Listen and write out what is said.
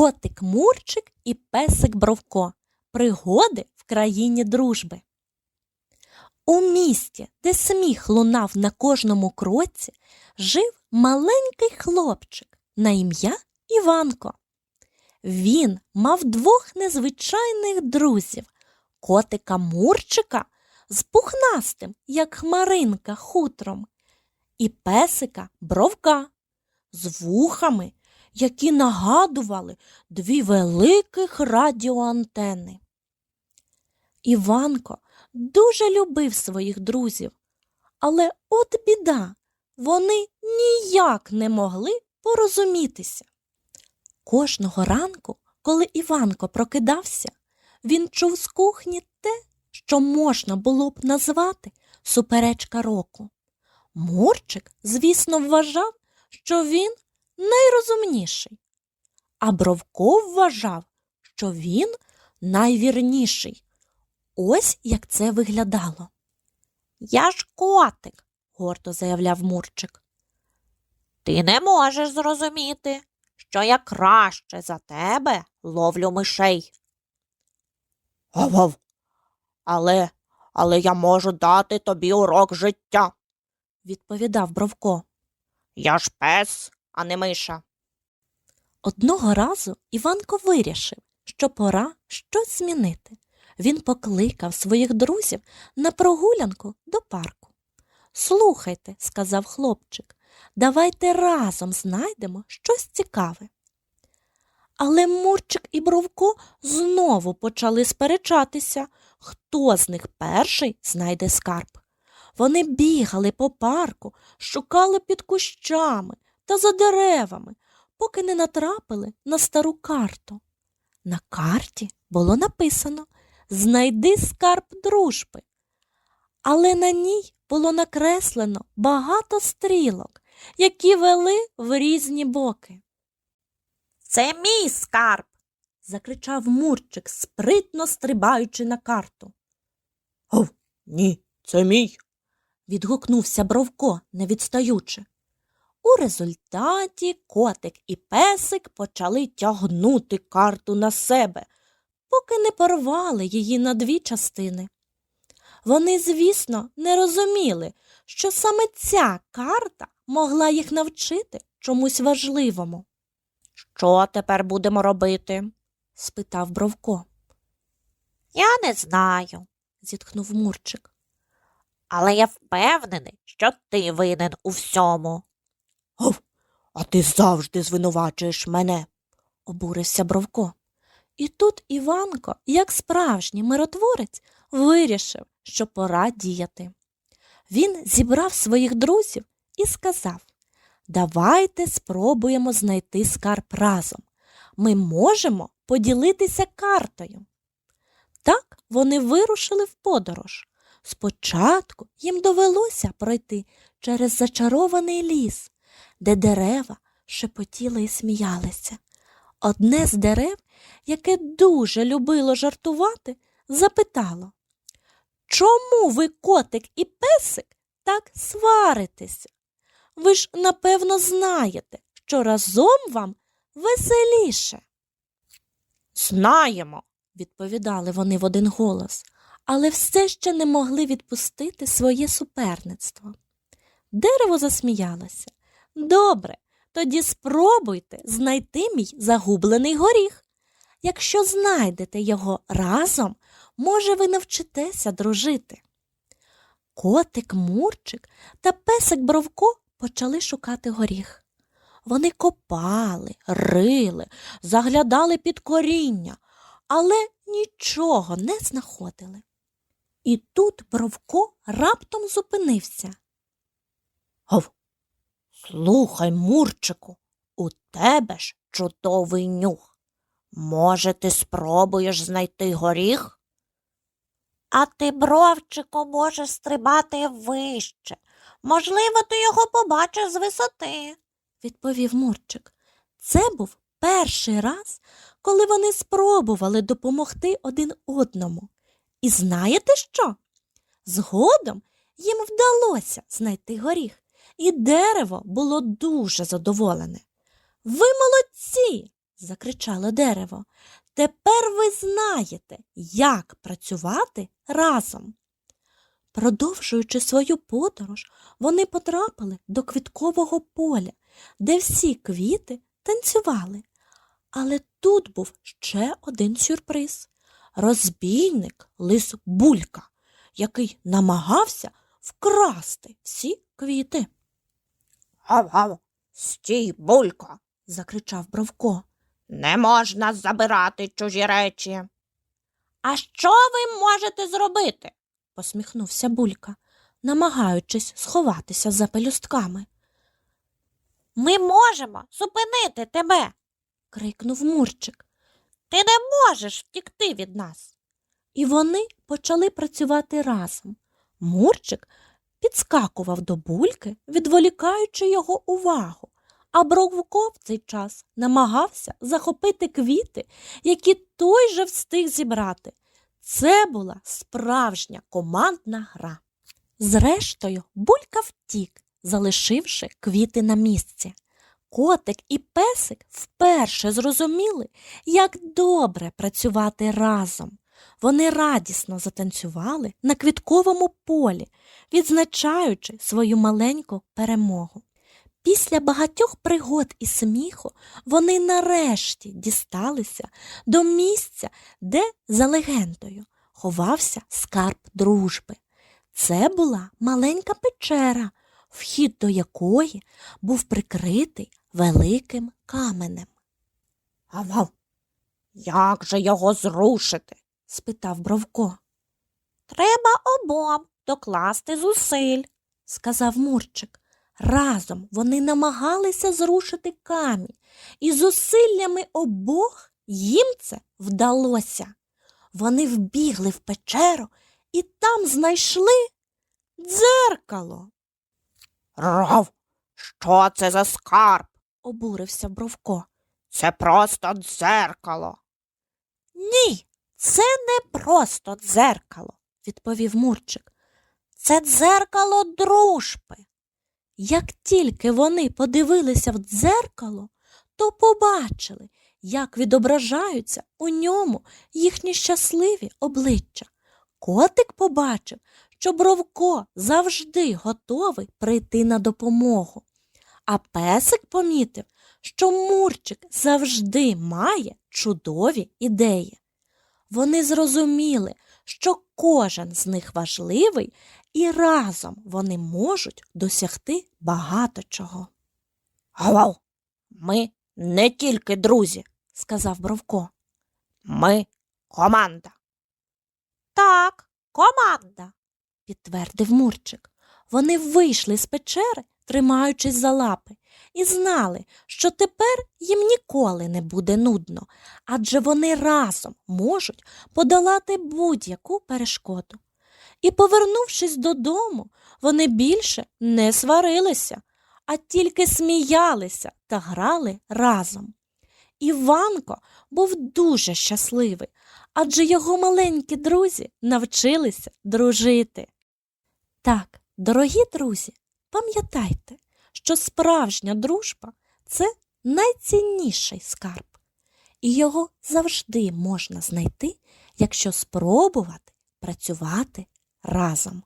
Котик Мурчик і песик Бровко. Пригоди в країні дружби. У місті, де сміх лунав на кожному кроці, жив маленький хлопчик на ім'я Іванко. Він мав двох незвичайних друзів котика Мурчика з пухнастим, як хмаринка, хутром, і песика Бровка з вухами, які нагадували дві великих радіоантени. Іванко дуже любив своїх друзів, але от біда, вони ніяк не могли порозумітися. Кожного ранку, коли Іванко прокидався, він чув з кухні те, що можна було б назвати суперечка року. Мурчик, звісно, вважав, що він найрозумніший, а Бровко вважав, що він найвірніший. Ось як це виглядало. Я ж котик, гордо заявляв Мурчик. Ти не можеш зрозуміти, що я краще за тебе ловлю мишей. Гав-гав. Але, але я можу дати тобі урок життя. відповідав Бровко. Я ж пес, а не миша. Одного разу Іванко вирішив, що пора щось змінити. Він покликав своїх друзів на прогулянку до парку. Слухайте, сказав хлопчик, давайте разом знайдемо щось цікаве. Але Мурчик і Бровко знову почали сперечатися, хто з них перший знайде скарб. Вони бігали по парку, шукали під кущами та за деревами, поки не натрапили на стару карту. На карті було написано Знайди скарб дружби. Але на ній було накреслено багато стрілок, які вели в різні боки. Це мій скарб. закричав Мурчик, спритно стрибаючи на карту. Гов, ні, це мій. відгукнувся Бровко, не відстаючи. У результаті котик і песик почали тягнути карту на себе, поки не порвали її на дві частини. Вони, звісно, не розуміли, що саме ця карта могла їх навчити чомусь важливому, Що тепер будемо робити? спитав Бровко, Я не знаю, зітхнув Мурчик. але я впевнений, що ти винен у всьому. Гов, а ти завжди звинувачуєш мене. обурився Бровко. І тут Іванко, як справжній миротворець, вирішив, що пора діяти. Він зібрав своїх друзів і сказав Давайте спробуємо знайти скарб разом. Ми можемо поділитися картою. Так вони вирушили в подорож. Спочатку їм довелося пройти через зачарований ліс, де дерева шепотіли і сміялися. Одне з дерев, яке дуже любило жартувати, запитало Чому ви, котик і песик, так сваритеся? Ви ж, напевно, знаєте, що разом вам веселіше. Знаємо. відповідали вони в один голос, але все ще не могли відпустити своє суперництво. Дерево засміялося. Добре, тоді спробуйте знайти мій загублений горіх. Якщо знайдете його разом, може, ви навчитеся дружити. Котик Мурчик та песик Бровко почали шукати горіх. Вони копали, рили, заглядали під коріння, але нічого не знаходили. І тут Бровко раптом зупинився. Гов. Слухай, Мурчику, у тебе ж чудовий нюх. Може, ти спробуєш знайти горіх? А ти, бровчику, можеш стрибати вище. Можливо, ти його побачиш з висоти. відповів Мурчик. Це був перший раз, коли вони спробували допомогти один одному. І знаєте що? Згодом їм вдалося знайти горіх, і дерево було дуже задоволене. Ви молодці, закричало дерево. Тепер ви знаєте, як працювати разом. Продовжуючи свою подорож, вони потрапили до квіткового поля, де всі квіти танцювали. Але тут був ще один сюрприз розбійник лис Булька, який намагався вкрасти всі квіти. Гав-гав, стій, булько. закричав Бровко. Не можна забирати чужі речі. А що ви можете зробити? посміхнувся Булька, намагаючись сховатися за пелюстками. Ми можемо зупинити тебе. крикнув Мурчик. Ти не можеш втікти від нас. І вони почали працювати разом. Мурчик підскакував до бульки, відволікаючи його увагу, а Бровко в цей час намагався захопити квіти, які той же встиг зібрати. Це була справжня командна гра. Зрештою, булька втік, залишивши квіти на місці. Котик і песик вперше зрозуміли, як добре працювати разом. Вони радісно затанцювали на квітковому полі, відзначаючи свою маленьку перемогу. Після багатьох пригод і сміху вони нарешті дісталися до місця, де, за легендою, ховався скарб дружби. Це була маленька печера, вхід до якої був прикритий великим каменем. Гав-гав, як же його зрушити? Спитав Бровко. Треба обом докласти зусиль. сказав Мурчик. Разом вони намагалися зрушити камінь, і зусиллями обох їм це вдалося. Вони вбігли в печеру і там знайшли дзеркало, Рав, що це за скарб? обурився Бровко. Це просто дзеркало. Ні, Це не просто дзеркало, відповів Мурчик. це дзеркало дружби. Як тільки вони подивилися в дзеркало, то побачили, як відображаються у ньому їхні щасливі обличчя. Котик побачив, що Бровко завжди готовий прийти на допомогу, а песик помітив, що Мурчик завжди має чудові ідеї. Вони зрозуміли, що кожен з них важливий і разом вони можуть досягти багато чого, Гав, ми не тільки друзі, сказав Бровко. ми команда. Так, команда. підтвердив Мурчик. Вони вийшли з печери, тримаючись за лапи, і знали, що тепер їм ніколи не буде нудно, адже вони разом можуть подолати будь-яку перешкоду. І, повернувшись додому, вони більше не сварилися, а тільки сміялися та грали разом. Іванко був дуже щасливий, адже його маленькі друзі навчилися дружити. Так, дорогі друзі, пам'ятайте, що справжня дружба це найцінніший скарб, і його завжди можна знайти, якщо спробувати працювати разом.